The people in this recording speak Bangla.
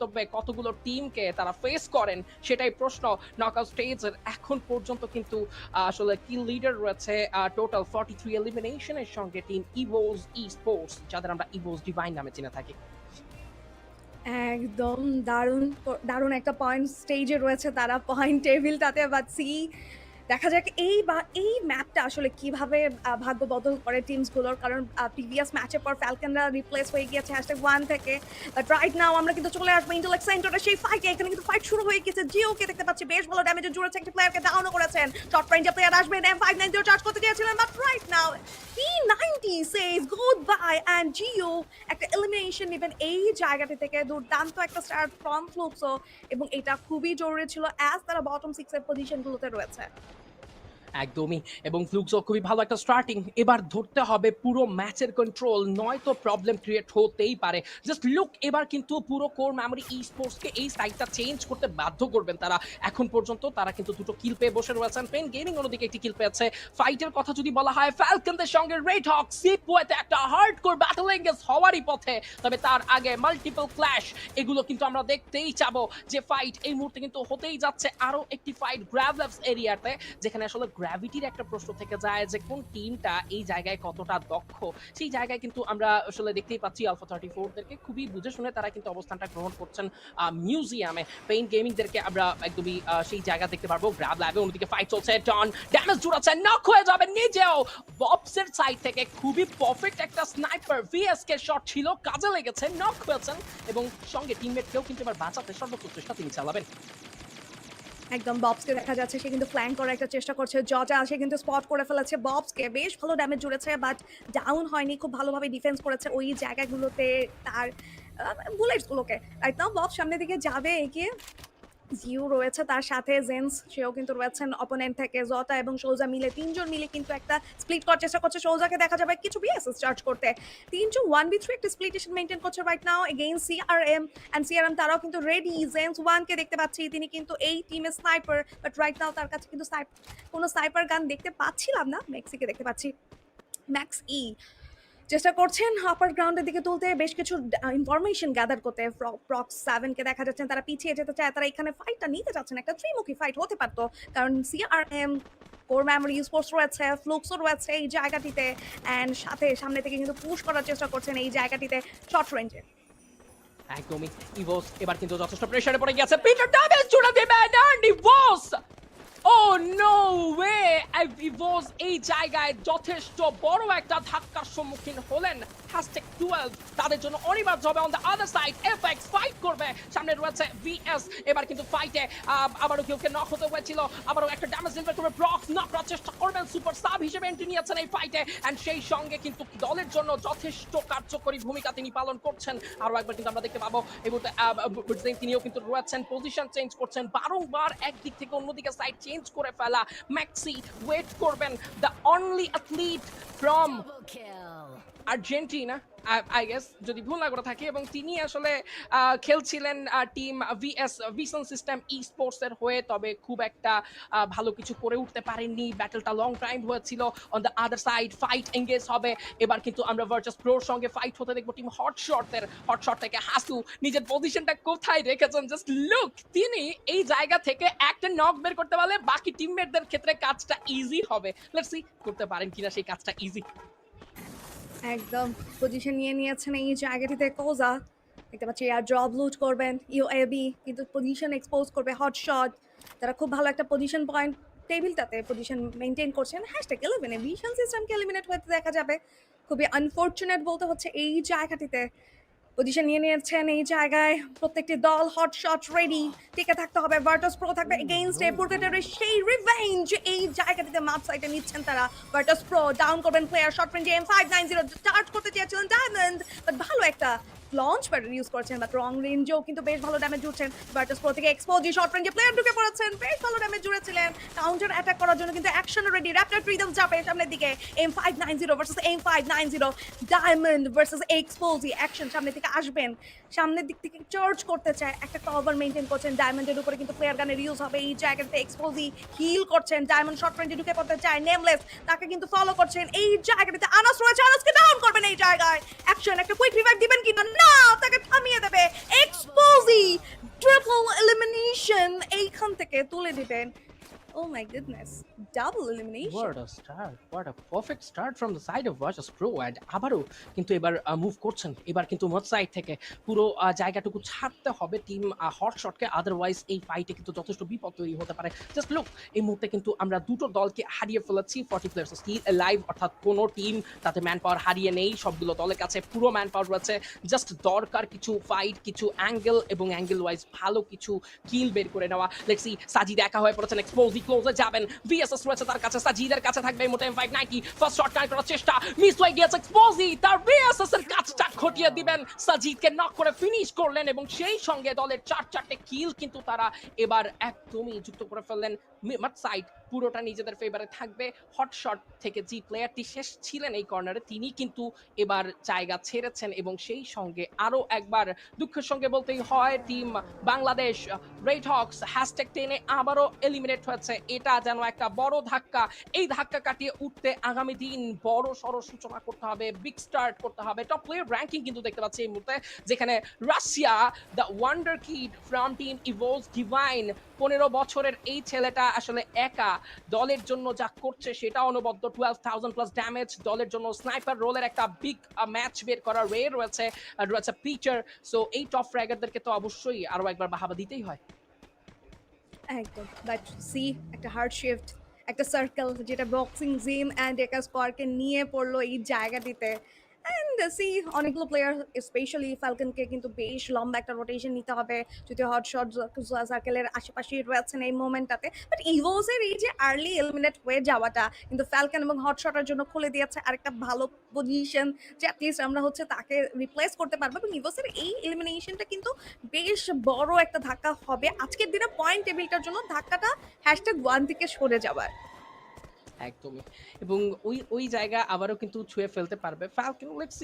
গন্তব্যে কতগুলো টিমকে তারা ফেস করেন সেটাই প্রশ্ন। নকআউট স্টেজের এখন পর্যন্ত কিন্তু আসলে কিল লিডার রয়েছে টোটাল ফর্টি থ্রি এলিমিনেশনের সঙ্গে টিম ইভোজ ই স্পোর্টস যাদের আমরা ইভোজ ডিভাইন নামে চিনে থাকি। একদম দারুণ দারুণ একটা পয়েন্ট স্টেজে রয়েছে তারা পয়েন্ট টেবিলটাতে বাট সি দেখা যাক এই বা, এই ম্যাপটা আসলে কীভাবে ভাগ্য বদল করে টিমসগুলোর কারণ প্রিভিয়াস ম্যাচের পর ফ্যালকনরা রিপ্লেস হয়ে গিয়েছে হ্যাশট্যাগ ওয়ান থেকে। বাট রাইট নাও আমরা কিন্তু চলে আসব ইন্টেলেক্ট সেন্টারে সেই ফাইটে এখানে কিন্তু ফাইট শুরু হয়ে গেছে জিওকে দেখতে পাচ্ছি, বেশ ভালো ড্যামেজে জুড়েছে একটা প্লেয়ারকে ডাউনও করেছেন। শর্ট রেঞ্জে প্লেয়ার আসবেন। M five nine zero charge করতে গিয়েছিলেন but right now T ninety says good bye and Geo একটা এলিমিনেশন নেবেন এই জায়গাটি থেকে। দুর্দান্ত একটা স্টার্ট ফ্রম ফ্লুপসো এবং এটা খুবই জরুরি ছিল অ্যাজ তারা বটম সিক্সের পজিশনগুলোতে রয়েছে। একদমই। এবং ফ্লুক্সও খুবই ভালো একটা স্টার্টিং এবার ধরতে হবে পুরো ম্যাচের কন্ট্রোল নয়তো প্রবলেম ক্রিয়েট হতেই পারে। জাস্ট লুক এবার কিন্তু পুরো কোর মেমোরি ই স্পোর্টসকে এই সাইডটা চেঞ্জ করতে বাধ্য করবেন তারা। এখন পর্যন্ত তারা কিন্তু দুটো কিল পেয়ে বসে রয়েছেন পেন গেমিং অন্যদিকে একটি কিল পেয়েছে। ফাইটের কথা যদি বলা হয় ফ্যালকনদের সঙ্গে রেড হক সিপওয়েতে একটা হার্ড কোর ব্যাটল এঙ্গেজ হওয়ারই পথে। তবে তার আগে মাল্টিপল ক্ল্যাশ এগুলো কিন্তু আমরা দেখতেই চাবো যে ফাইট এই মুহূর্তে কিন্তু হতেই যাচ্ছে আরও একটি ফাইট গ্র্যাভলেভস এরিয়াতে যেখানে আসলে গ্র্যাভিটির একটা প্রশ্ন থেকে যায় যে কোন টিমটা এই জায়গায় কতটা দক্ষ? সেই জায়গায় কিন্তু আমরা আসলে দেখতেই পাচ্ছি আলফা থার্টি ফোরদেরকে খুবই বুঝে শুনে তারা কিন্তু অবস্থানটা গ্রহণ করছেন মিউজিয়ামে পেইন গেমিংদেরকে আমরা একদমই সেই জায়গা দেখতে পারব। গ্র্যাব ল্যাবে অন্যদিকে ফাইট চলছে। Ton damage জুড়াচ্ছে। নক হয়ে যাবে নিজেও। ববসের সাইড থেকে খুবই পারফেক্ট একটা স্নাইপার ভিএস কে শট ছিল। কাজে লেগেছে। নক হয়েছেন। এবং সঙ্গে টিমমেটকেও কিন্তু এবার বাঁচাতে সর্বোচ্চ চেষ্টা তিনি চালাবেন। একদম ববসকে দেখা যাচ্ছে, সে কিন্তু ফ্ল্যাং করার একটা চেষ্টা করছে। জজা সে কিন্তু স্পট করে ফেলেছে ববসকে বেশ ভালো ড্যামেজ জুড়েছে বাট ডাউন হয়নি। খুব ভালোভাবে ডিফেন্স করেছে ওই জায়গাগুলোতে তার বুলেটসগুলোকে একদম বব সামনের দিকে যাবে, এগিয়ে। জিও রয়েছে, তার সাথে জেন্স, সেও কিন্তু রয়েছেন অপোনেন্ট থেকে। জটা এবং সৌজা মিলে তিনজন মিলে কিন্তু একটা স্প্লিট করার চেষ্টা করছে। সৌজাকে দেখা যাবে কিছু বিএসএস চার্জ করতে। তিনজন ওয়ান বি থ্রি একটা স্প্লিটেশন মেনটেন করছে right now again CRM and CRM তারাও কিন্তু রেডি জেন্স ওয়ানকে দেখতে পাচ্ছি, তিনি কিন্তু এই টিমের স্নাইপার বাট রাইট নাও তার কাছে কিন্তু কোনো স্নাইপার গান দেখতে পাচ্ছিলাম না। মেক্সিকে দেখতে পাচ্ছি। ম্যাক্স ই চেষ্টা করছেন আপার গ্রাউন্ডের দিকে তুলতে, বেশ কিছু ইনফরমেশন গ্যাদার করতে। প্রক্স সেভেনকে দেখা যাচ্ছে তারা পিছিয়ে যেতে চায়, তারা এখানে ফাইটটা নিতে চাচ্ছেন একটা ত্রিমুখী ফাইট হতে পারতো। কারণ সিআরএম কোর মেমোরি স্পোর্টস রয়েছে ফ্লুক্সও রয়েছে এই জায়গাটিতে। অ্যান্ড সাথে, সামনে থেকে কিন্তু পুশ করার চেষ্টা করছেন এই জায়গাটিতে শর্ট রেঞ্জে একদমই ইভোস এবার কিন্তু যথেষ্ট প্রেসারে পড়ে গেছে পিটার ড্যামেজ জুড়ে দিবেন ইভোস ও নো ওয়ে ইভোস এই জায়গায় যথেষ্ট বড় একটা ধাক্কার সম্মুখীন হলেন। হ্যাশট্যাগ টুয়েলভ তাদের জন্য অনিবার্য হবে। On the other side FX fight করবে। সামনে রয়েছে ভিএস এবার কিন্তু ফাইটে আবারও কেউ নক হতে হয়েছিল। আবারও একটা ড্যামেজ ডেলিভার করবে ব্রক্স নক করার চেষ্টা করবেন। সুপার সাব হিসেবে এন্ট্রি নিয়েছেন এই ফাইটে এন্ড সেই সঙ্গে কিন্তু দলের জন্য যথেষ্ট কার্যকরী ভূমিকা তিনি পালন করছেন। আরও একবার কিন্তু আমরা দেখতে পাবো, এই মুহূর্তে তিনিও কিন্তু রয়েছেন। পজিশন চেঞ্জ করছেন। বারংবার একদিক থেকে অন্যদিকে সাইড চেঞ্জ করে ফেলা ম্যাক্সি ওয়েট করবেন the only athlete from Argentina I guess যদি ভুল না করে থাকি এবং তিনি আসলে খেলছিলেন team VS vision system esports এর হয়ে, তবে খুব একটা ভালো কিছু করে উঠতে পারেননি। ব্যাটেলটা লং টাইম হয়েছিল on the other side fight engage হবে। এবার কিন্তু আমরা ভার্চাস প্রোর সঙ্গে ফাইট হতে দেখব। টিম হট শটের হট শট থেকে হাসু নিজের পজিশনটা কোথায় রেখেছেন? জাস্ট লুক তিনি এই জায়গা থেকে একটা নক বের করতে পারলে বাকি টিমমেটদের ক্ষেত্রে কাজটা ইজি হবে। লেটস সি করতে পারেন কিনা সেই কাজটা ইজি একদম পজিশন নিয়ে নিয়েছেন এই যে আগে থেকে কোজা দেখতে পাচ্ছি আর ড্রপ লুট করবেন ইউ এবি কিন্তু পজিশন এক্সপোজ করবে হট শট তারা খুব ভালো একটা পজিশন পয়েন্ট টেবিলটাতে পজিশন মেনটেন করছেন। হ্যাশট্যাগ ইলেভেনে ভিশন সিস্টেমকে এলিমিনেট হতে দেখা যাবে। খুবই আনফর্চুনেট বলতে হচ্ছে এই জায়গাটিতে। পজিশন নিয়ে নিয়েছেন এই জায়গায়। প্রত্যেকটি দল হট শট রেডি টিকে থাকতে হবে ভার্টাস প্রো থাকবে এগেইনস্ট এপুরগেটরের সেই রিভেঞ্জ এই জায়গাটিতে মাপ সাইডে নিচ্ছেন তারা। ভার্টাস প্রো ডাউন করবেন player short range M five nine zero start করতে চেয়েছিলেন ডায়মন্ড বাট ভালো একটা লঞ্চ প্যাডের ইউজ করছেন বাট রং রেঞ্জেও কিন্তু বেশ ভালো ড্যামেজ জুড়ছেন। ভার্টাস প্রো থেকে এক্সপোজি শর্ট রেঞ্জে প্লেয়ার ঢুকে পড়েছেন, বেশ ভালো ড্যামেজ জুড়েছিলেন। কাউন্টার অ্যাটাক করার জন্য কিন্তু অ্যাকশন রেডি র্যাপটার ফ্রিডম যাবে সামনের দিকে। M five nine zero versus M five nine zero Diamond versus এক্সপোজি action সামনের দিকে আসবেন। সামনের দিক থেকে চার্জ করতে চায়, একটা কভার মেনটেন করছেন ডায়মন্ডের উপরে কিন্তু প্লেয়ার গানের ইউজ হবে। এই জায়গাতে এক্সপোজি হিল করছেন ডায়মন্ড শর্ট রেঞ্জে ঢুকে পড়তে চায় নেমলেস তাকে কিন্তু ফলো করছেন। এই জায়গাটাতে আনাস রয়েছে আনাসকে ডাউন করবেন এই জায়গায়। অ্যাকশন একটা কুইক রিভাইভ দিবেন কিনা না তাকে থামিয়ে দেবে এক্সপোজি এখান থেকে তুলে দিবেন ও my goodness double elimination What a start. What a perfect start from the side of Virtus Pro and আবারও কিন্তু এবার মুভ করছেন। এবার কিন্তু মত সাইড থেকে পুরো জায়গাটুকু ছাড়তে হবে টিম হট শটকে আদারওয়াইজ এই ফাইটে কিন্তু যথেষ্ট বিপদ তৈরি হতে পারে। জাস্ট লুক এই মুহূর্তে কিন্তু আমরা দুটো দলকে হারিয়ে ফেলেছি। ফর্টি প্লেয়ার্স স্টিল লাইভ অর্থাৎ কোনো টিম তাতে ম্যান পাওয়ার হারিয়ে নেই। সবগুলো দলের কাছে পুরো ম্যান পাওয়ার রয়েছে। জাস্ট দরকার কিছু ফাইট কিছু অ্যাঙ্গেল এবং অ্যাঙ্গেল ওয়াইজ ভালো কিছু কিল বের করে নেওয়া। লেটসি সাজিদ একা হয়ে পড়েছেন এক্সপোজি ক্লোজে যাবেন। ভিএসএস রয়েছে তার কাছে, সাজিদের কাছে থাকবে মোট M five ninety first shot connect করার চেষ্টা। মিস হয়ে গিয়েছে এক্সপোজি তার ভিএসএস এর কাজটা খটিয়ে দিবেন। সাজিদকে নক করে ফিনিশ করলেন এবং সেই সঙ্গে দলের চার চারটে কিল কিন্তু তারা এবার একদমই যুক্ত করে ফেললেন। সাইড পুরোটা নিজেদের ফেভারে থাকবে। হট শট থেকে যে প্লেয়ারটি শেষ ছিলেন এই কর্নারে তিনি কিন্তু এবার জায়গা ছেড়েছেন এবং সেই সঙ্গে আরও একবার দুঃখের সঙ্গে বলতেই হয় team Bangladesh red hawks hashtag টেনে আবারও এলিমিনেট হয়েছে। এটা যেন একটা বড় ধাক্কা। এই ধাক্কা কাটিয়ে উঠতে আগামী দিন বড় সড় সূচনা করতে হবে বিগ স্টার্ট করতে হবে। টপ প্লেয়ার র্যাঙ্কিং কিন্তু দেখতে পাচ্ছি এই মুহূর্তে, যেখানে Russia the wonder kid from team ইভোলস Divine পনেরো বছরের এই ছেলেটা আসলে একা দলের জন্য যা করছে সেটা অনবদ্য। টুয়েলভ থাউজেন্ড প্লাস ড্যামেজ দলের জন্য স্নাইপার রোলের একটা বিগ ম্যাচ বের করার ওয়ে রয়েছে রয়েছে পিচার সো এই টপ ফ্র্যাগারদেরকে তো অবশ্যই আরও একবার বাহাবা দিতেই হয়। একদম। বাট সি একটা হার্ড শিফট একটা সার্কেল যেটা বক্সিং জিম অ্যান্ড একা স্কোয়ারকে নিয়ে পড়ল এই জায়গাটিতে। অ্যান্ড সি অনেকগুলো প্লেয়ার স্পেশালি ফ্যালকনকে কিন্তু বেশ লম্বা একটা রোটেশন নিতে হবে। যদি হট শট সার্কেলের আশেপাশেই রয়েছেন এই মোমেন্টটাতে বাট ইভোসের এই যে আর্লি এলিমিনেট হয়ে যাওয়াটা, কিন্তু ফ্যালকন এবং হট শটের জন্য খুলে দিয়েছে আরেকটা ভালো পজিশন যে অ্যাটলিস্ট আমরা হচ্ছে তাকে রিপ্লেস করতে পারব। এবং ইভোসের এই এলিমিনেশনটা কিন্তু বেশ বড় একটা ধাক্কা হবে। আজকের দিনে পয়েন্ট টেবিলটার জন্য ধাক্কাটা হ্যাশট্যাগ ওয়ান থেকে সরে যাওয়ার। একদমই। এবং ওই ওই জায়গা আবারও কিন্তু ছুঁয়ে ফেলতে পারবে। Falcon let's